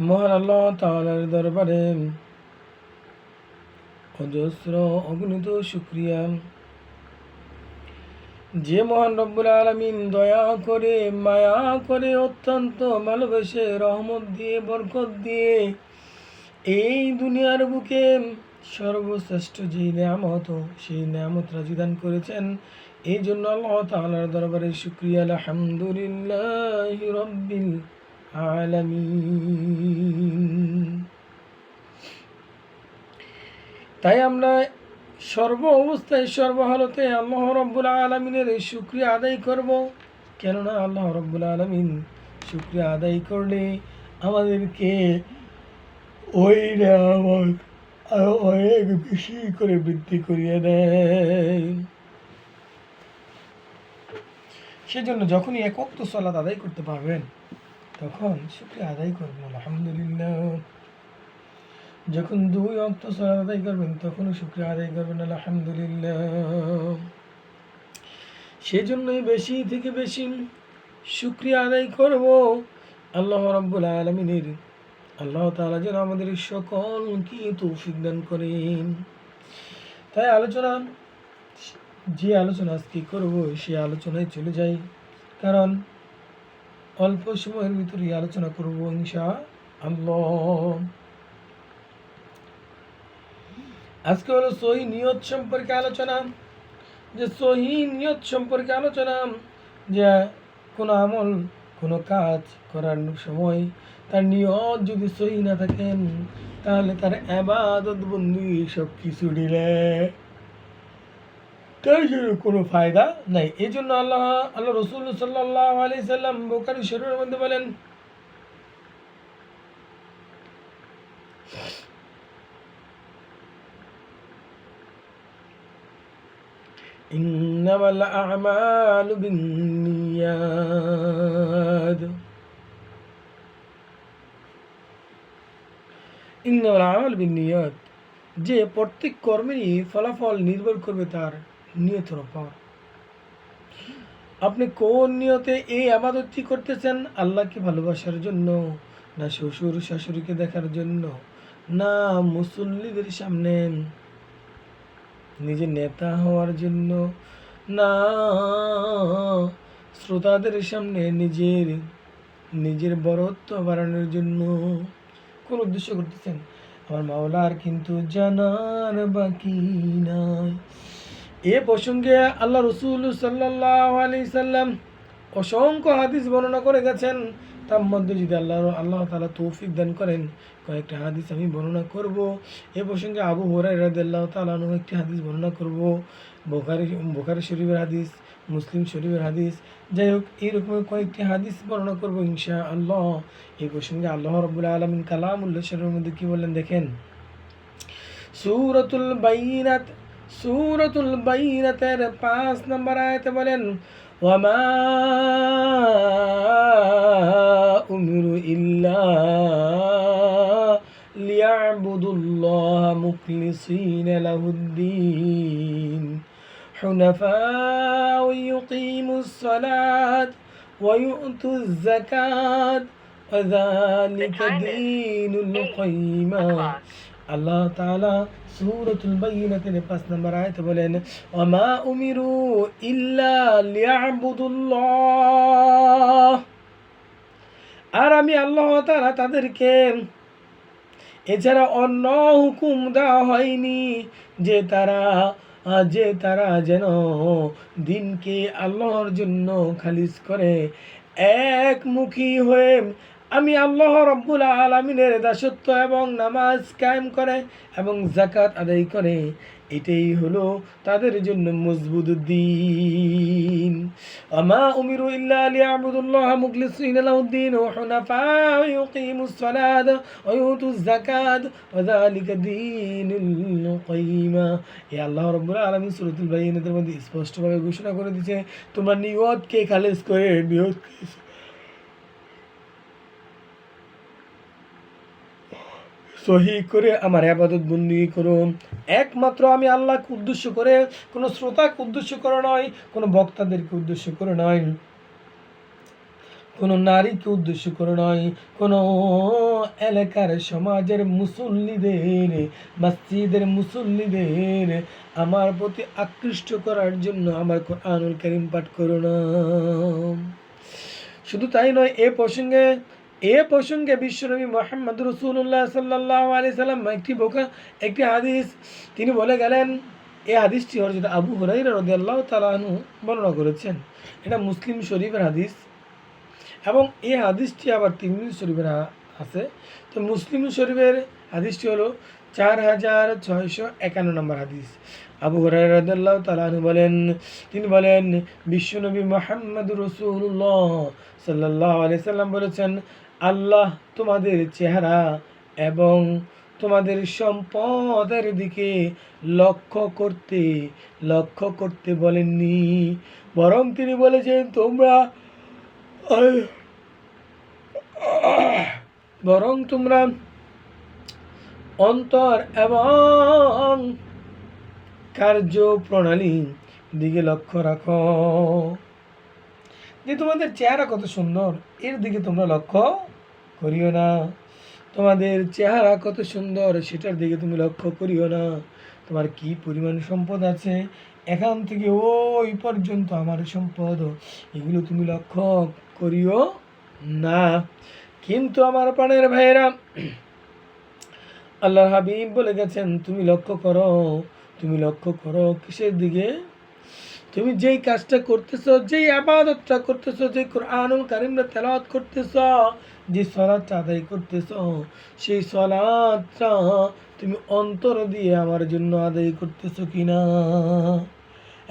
মহান আল্লাহ তাআলার দরবারে। অজস্র অগণিত শুক্রিয়া। যে মহান রব্বুল আলমিন দয়া করে, মায়া করে, অত্যন্ত ভালোবেসে রহমত দিয়ে, বরকত দিয়ে এই দুনিয়ার বুকে সর্বশ্রেষ্ঠ যে নিয়ামত, সেই নিয়ামত রাজিদান করেছেন এই জন্য আল্লাহ তাআলার দরবারে শুক্রিয়া। আলহামদুলিল্লাহ রব্বিল তাই আমরা সর্ব অবস্থায় সর্বহালতে আল্লাহ রব্বুল আলমিনের এই শুক্রিয়া আদায় করব। কেননা আল্লাহ রব্বুল আলমিন শুক্রিয়া আদায় করলে আমাদেরকে ওই নিয়ামত আরও অনেক বেশি করে বৃদ্ধি করিয়ে দেয়। সেজন্য যখনই একক তো সলাত আদায় করতে পারবেন তখন শুক্রিয়া আদায় করবেন, আলহামদুলিল্লাহ। যখন দুই অক্ত আদায় করবেন, তখনও শুক্রিয়া আদায় করবেন, আলহামদুলিল্লাহ। সেজন্যই বেশি থেকে বেশি শুক্রিয়া আদায় করব। আল্লাহ রাব্বুল আলমিনের, আল্লাহ তাআলা যেন আমাদের সকলকে তৌফিক দান করেন। তাই আলোচনা, যে আলোচনা আজকে করব সেই আলোচনায় চলে যাই। কারণ অল্প সময়ের ভিতরে আলোচনা করব ইনশা আল্লাহ। আজকে হলো সহি নিয়ত সম্পর্কে আলোচনা। যে সহি নিয়ত সম্পর্কে আলোচনা, যে কোনো আমল, কোনো কাজ করার সময় তার নিয়ত যদি সহি না থাকেন, তাহলে তার আবাদত বন্দি সব কিছু নিলে তার জন্য কোনো ফায়দা নাই এই জন্য আল্লাহ আল্লাহ রসুল সাল্লাহ আলি সাল্লাম বোকারি শরীরের মধ্যে বলেন إنما الأعمال بالنيات إنما الأعمال بالنيات যে প্রত্যেক কর্মেরই ফলাফল নির্ভর করবে তার নিয়তের ওপর আপনি কোন নিয়তে এই আবাদতটি করতেছেন? আল্লাহকে ভালোবাসার জন্য, না শ্বশুর শাশুড়িকে দেখার জন্য, না মুসল্লিদের সামনে নিজের নেতা হওয়ার জন্য, না শ্রোতাদের সামনে নিজের নিজের বরত্ব বাড়ানোর জন্য কোন উদ্দেশ্য করতেছেন? আমার মাওলার কিন্তু জানার বাকি নাই। এ প্রসঙ্গে আল্লাহ রসুল সাল্লাহ আলি সাল্লাম অসংখ্য হাদিস বর্ণনা করে গেছেন। তার মধ্যে যদি আল্লাহ আল্লাহ তালা তৌফিক দান করেন, কয়েকটা হাদিস আমি বর্ণনা করব। এ প্রসঙ্গে আবু হরাই রাদিল্লাহ তালানু একটি হাদিস বর্ণনা করব। বোখারি বোখারি শরীফের হাদিস, মুসলিম শরীফের হাদিস। যাই হোক এইরকম কয়েকটি হাদিস বর্ণনা করব ইনশা আল্লাহ এই প্রসঙ্গে আল্লাহ রবুল্লা আলমিন কালাম উল্লাহ মধ্যে কী বললেন দেখেন? সুরতুল বাইনাত সুরতুল বাইনাতের পাঁচ নম্বর আয়াতে বলেন وما أمروا إلا ليعبدوا الله مخلصين له الدين حنفاء ويقيموا الصلاة ويؤتوا الزكاة وذلك دين القيمة আল্লাহ তাআলা সূরাতুল বাইনাতের পাঁচ নম্বর আয়াতে বলেন, ওমা উমিরু ইল্লা লিয়াবুদুল্লাহ। আর আমি আল্লাহ তাআলা তাদেরকে এছাড়া অন্য হুকুম দেওয়া হয়নি যে তারা যে তারা যেন দিনকে আল্লাহর জন্য খালিজ করে, একমুখী হয়ে আমি আল্লাহ রব্বুল আলমিনের দাসত্ব এবং নামাজ কায়েম করে এবং জাকাত আদায় করে। এটাই হলো তাদের জন্য মজবুত দিন। আমা উমিরু ইল্লা লিয়াবুদুল্লাহ মুখলিসিন লাহুদ্দিন ওয়া হুনাফা ইউকিমুস সালাত ওয়া ইউতুজ যাকাত ওয়া যালিকা দীনুল কাইমা। এই আল্লাহ রাব্বুল আলামিন সূরাতুল বাইনাতের মধ্যে স্পষ্টভাবে ঘোষণা করে দিয়েছে, তোমরা নিয়তকে খালেজ করে নিয়ত সহি করে আমার আবাদত বন্দি করুন। একমাত্র আমি আল্লাহকে উদ্দেশ্য করে, কোনো শ্রোতাকে উদ্দেশ্য করে নয়, কোনো বক্তাদেরকে উদ্দেশ্য করে নয়, কোনো নারীকে উদ্দেশ্য করে নয়, কোনো এলাকার সমাজের মুসল্লিদের, মসজিদের মুসল্লিদের আমার প্রতি আকৃষ্ট করার জন্য আমার কোরআনুল করিম পাঠ করো না শুধু তাই নয়, এ প্রসঙ্গে এ প্রসঙ্গে বিশ্বনবী মোহাম্মদ রসুল্লাহ সাল্লাহ আলি সাল্লাম একটি বোকা, একটি হাদিস, তিনি বলে গেলেন এই হাদিসটি হরজত আবু হরাই রদি আল্লাহ তালাহনু বর্ণনা করেছেন। এটা মুসলিম শরীফের হাদিস এবং এই হাদিসটি আবার তিরমিজ শরীফের আছে। তো মুসলিম শরীফের হাদিসটি হলো চার হাজার ছয়শো একান্ন নম্বর হাদিস। আবু হরাইরাদাল্লাহ তালাহু বলেন, তিনি বলেন বিশ্বনবী মোহাম্মদ রসুল্লাহ সাল্লাহ আলি সাল্লাম বলেছেন আল্লাহ তোমাদের চেহারা এবং তোমাদের সম্পদের দিকে লক্ষ্য করতে লক্ষ্য করতে বলেননি। বরং তিনি বলেছেন, তোমরা বরং তোমরা অন্তর এবং কার্য প্রণালী দিকে লক্ষ্য রাখো। যে তোমাদের চেহারা কত সুন্দর, এর দিকে তোমরা লক্ষ্য করিও না। তোমাদের চেহারা কত সুন্দর, সেটার দিকে তুমি লক্ষ্য করিও না। তোমার কি পরিমাণ সম্পদ আছে? এখান থেকে ওই পর্যন্ত আমার সম্পদ। এগুলো তুমি লক্ষ্য করিও না। কিন্তু আমার প্রাণের ভাইয়েরা আল্লাহ হাবিব বলে গেছেন, তুমি লক্ষ্য করো, তুমি লক্ষ্য করো কিসের দিকে? তুমি যেই কাজটা করতেছো, যেই আবাদতটা করতেছো যে কোরআনুল কারিমরা তেলাওয়াত করতেছো যে সলাদটা আদায় করতেছো, সেই সলাদটা তুমি অন্তর দিয়ে আমার জন্য আদায় করতেছো কিনা?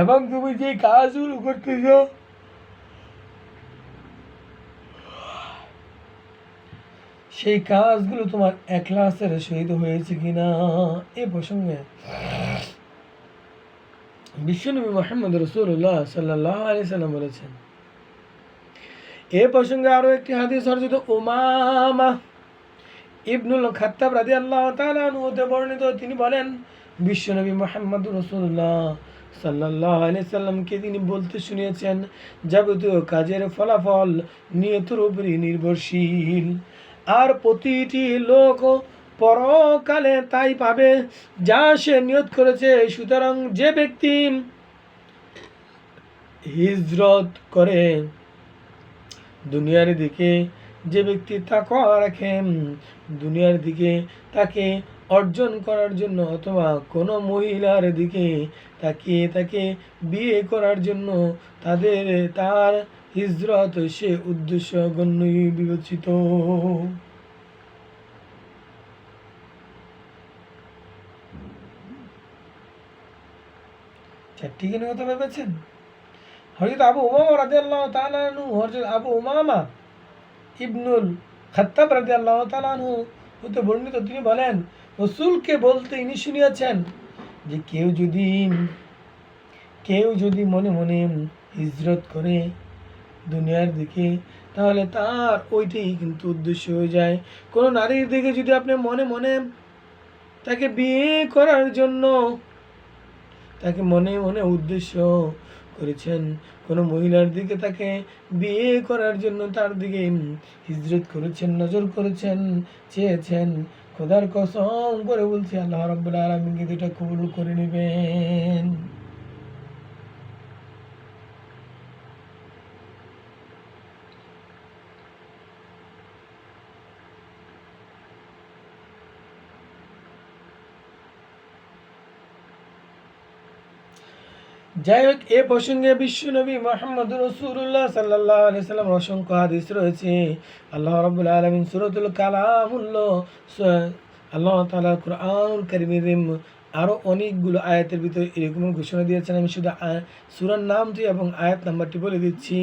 এবং তুমি যে কাজগুলো করতেছো, সেই কাজগুলো তোমার একলাসের সহিত হয়েছে কিনা? এ প্রসঙ্গে বিশ্বনবী মোহাম্মদ রসুল্লাহ সাল্লাহ আলি সাল্লাম বলেছেন এ প্রসঙ্গে আরও একটি হাদিস অর্জিত উমামা ইবনুল খাত্তাব রাজি আল্লাহ হতে বর্ণিত। তিনি বলেন, বিশ্বনবী মোহাম্মদ রসুল্লাহ সাল্লাহ আলি সাল্লামকে তিনি বলতে শুনিয়েছেন, যাবতীয় কাজের ফলাফল নিয়তের উপরই নির্ভরশীল। আর প্রতিটি লোক পরকালে তাই পাবে, যা সে নিয়ত করেছে। সুতরাং যে ব্যক্তি হিজরত করে দুনিয়ার দিকে যে ব্যক্তি তাকওয়া রাখেন, দুনিয়ার দিকে তাকে অর্জন করার জন্য অথবা কোনো মহিলার দিকে তাকিয়ে তাকে বিয়ে করার জন্য তাদের, তার হিজরত সে উদ্দেশ্য গণ্যই বিবেচিত। চারটি কেন কথা ভেবেছেন হজরত আবু উমামা রাজি আল্লাহ তালু হজরত আবু উমামা ইবনুল খাত্তাব রাজি আল্লাহ তালু হতে বর্ণিত, তিনি বলেন, রসুলকে বলতে ইনি শুনিয়াছেন যে কেউ যদি কেউ যদি মনে মনে হিজরত করে দুনিয়ার দিকে, তাহলে তার ওইটাই কিন্তু উদ্দেশ্য হয়ে যায়। কোনো নারীর দিকে যদি আপনি মনে মনে তাকে বিয়ে করার জন্য তাকে মনে মনে উদ্দেশ্য করেছেন। কোনো মহিলার দিকে তাকে বিয়ে করার জন্য তার দিকে হিজরত করেছেন, নজর করেছেন, চেয়েছেন। খোদার কসম করে বলছি, আল্লাহ রব্বুল আলমিন কিন্তু এটা কবুল করে নেবেন। যাই হোক এ প্রসঙ্গে বিশ্বনবী মোহাম্মদ রসুল্লাহ সাল্লাহ আলি সাল্লাম অসংখ্য হাদিস রয়েছে। আল্লাহ রবুল আলমিন সুরতুল কালামুল্লাহ আল্লাহ তালা কুরআনুল করিমের আরও অনেকগুলো আয়াতের ভিতরে এরকম ঘোষণা দিয়েছেন। আমি শুধু সুরার নামটি এবং আয়াত নাম্বারটি বলে দিচ্ছি।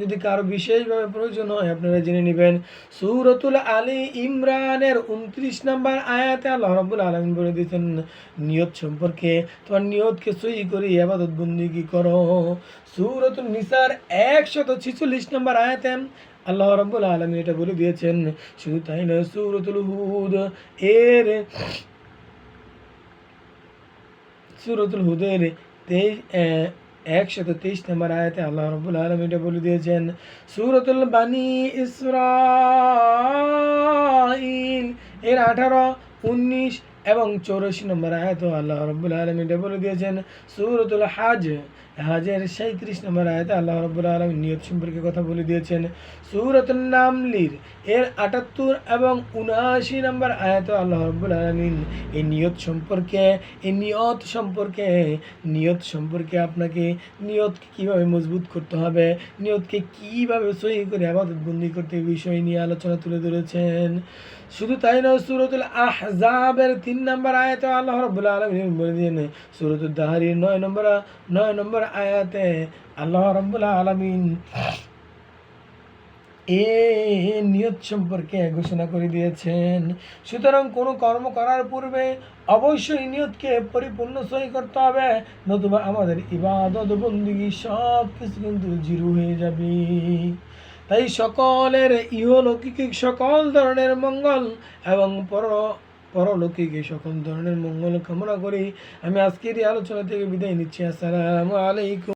যদি কারও বিশেষভাবে প্রয়োজন হয়, আপনারা জেনে নেবেন, সুরতুল আলী ইমরানের উনত্রিশ নাম্বার আয়াতে আল্লাহ রব্বুল আলমিন বলে দিয়েছেন, নিয়ত সম্পর্কে তোমার নিয়তকে সই করে আবাদত বন্দিগি করো। সুরতুল নিসার একশত ছিচল্লিশ নম্বর আয়াতে আল্লাহ রব্বুল আলমিন এটা বলে দিয়েছেন, শুধু তাই নয়, সুরতুল হুদ, এর সুরতুল হুদের তেইশ একশত তেইশ নম্বর আয়াতে আল্লাহ রবুল আলম এটা বলে দিয়েছেন, সুরতুল বানি ইসরা এর আঠারো, উনিশ এবং চৌরাশি নম্বর আয়াত আল্লাহ রব্বুল আলম এটা বলে দিয়েছেন, সুরতুল হাজ। হাজের সাঁত্রিশ নম্বর আয়াতে আল্লাহ রব্বুল আলম নিয়ত সম্পর্কে কথা বলে দিয়েছেন। সুরতুল নামলির, এর আটাত্তর এবং উনআশি নম্বর আয়াত আল্লাহ রব্বুল আলমিন, এই নিয়ত সম্পর্কে, এই নিয়ত সম্পর্কে নিয়ত সম্পর্কে আপনাকে নিয়তকে কীভাবে মজবুত করতে হবে, নিয়তকে কীভাবে সহি করে আবাদত বন্দি করতে এই বিষয় নিয়ে আলোচনা তুলে ধরেছেন। শুধু তাই নয়, সুরতুল আহজাবের তিন নম্বর আয়াতে আল্লাহ রব্বুল আলমিন বলে দিয়েন সুরতুল দাহারির নয় নম্বর নয় নম্বর আয়াতে আল্লাহ রব্বুল আলমিন এ নিয়ত সম্পর্কে ঘোষণা করে দিয়েছেন। সুতরাং কোনো কর্ম করার পূর্বে অবশ্যই নিয়তকে পরিপূর্ণ সহি করতে হবে, নতুবা আমাদের ইবাদত, বন্দিগি সব কিছু কিন্তু জিরু হয়ে যাবে। তাই সকলের ইহলৌকিক, সকল ধরনের মঙ্গল এবং পর পরলৌকিক এই সকল ধরনের মঙ্গল কামনা করি। আমি আজকের এই আলোচনা থেকে বিদায় নিচ্ছি। আসসালামু আলাইকুম।